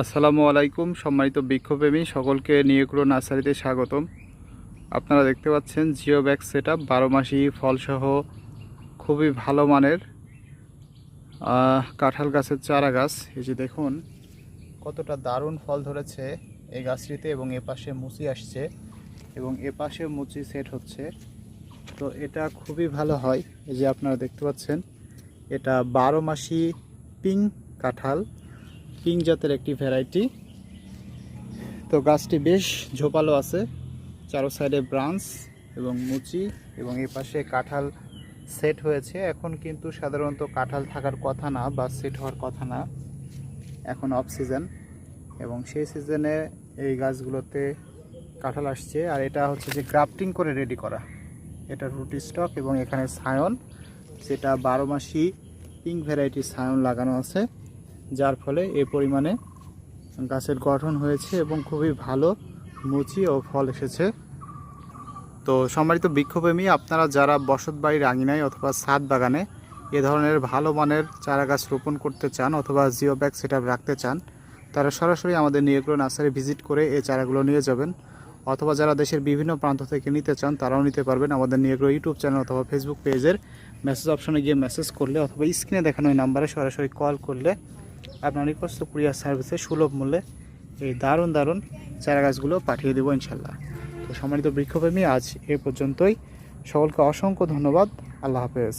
আসসালামু আলাইকুম, সম্মানিত বৃক্ষপ্রেমী সকলকে নিয়েকুড়ো নার্সারিতে স্বাগতম। আপনারা দেখতে পাচ্ছেন জিও ব্যাগ সেট আপ বারো মাসি ফলসহ খুবই ভালো মানের কাঁঠাল গাছের চারা গাছ। এই যে দেখুন, কতটা দারুণ ফল ধরেছে এই গাছটিতে এবং এ পাশে মুচি আসছে এবং এ পাশে মুচি সেট হচ্ছে। তো এটা খুবই ভালো হয়। এই যে আপনারা দেখতে পাচ্ছেন, এটা বারো মাসি পিঙ্ক কাঁঠাল। পিঙ্ক জাতের একটি ভ্যারাইটি। তো গাছটি বেশ ঝোপালো আছে, চারো সাইডে ব্রাঞ্চ এবং মুচি এবং এই পাশে কাঁঠাল সেট হয়েছে। এখন কিন্তু সাধারণত কাঁঠাল থাকার কথা না বা সেট হওয়ার কথা না। এখন অফ সিজন এবং সেই সিজনে এই গাছগুলোতে কাঁঠাল আসছে। আর এটা হচ্ছে যে গ্রাফটিং করে রেডি করা। এটা রুটি স্টক এবং এখানে সায়ন। যেটা বারো মাসি পিঙ্ক ভ্যারাইটির সায়ন লাগানো আছে। যার ফলে এ পরিমাণে গাছের গঠন হয়েছে এবং খুবই ভালো মুচি ও ফল এসেছে। তো সম্মানিত বৃক্ষপ্রেমী, আপনারা যারা বসত বাড়ির আঙিনায় অথবা ছাদ বাগানে এ ধরনের ভালো মানের চারা গাছ রোপণ করতে চান অথবা জিও ব্যাগ সেট রাখতে চান, তারা সরাসরি আমাদের নিয়েগুলো নার্সারি ভিজিট করে এই চারাগুলো নিয়ে যাবেন। অথবা যারা দেশের বিভিন্ন প্রান্ত থেকে নিতে চান, তারাও নিতে পারবেন আমাদের নিয়েগুলো ইউটিউব চ্যানেল অথবা ফেসবুক পেজের মেসেজ অপশনে গিয়ে মেসেজ করলে অথবা স্ক্রিনে দেখানো এই নাম্বারে সরাসরি কল করলে আপনার নিকটস্থ কুরিয়ার সার্ভিসে সুলভ মূল্যে এই দারুণ দারুণ চারা গাছগুলো পাঠিয়ে দেবো ইনশাল্লাহ। তো সম্মানিত বৃক্ষপ্রেমী, আজ এ পর্যন্তই। সকলকে অসংখ্য ধন্যবাদ। আল্লাহ হাফেজ।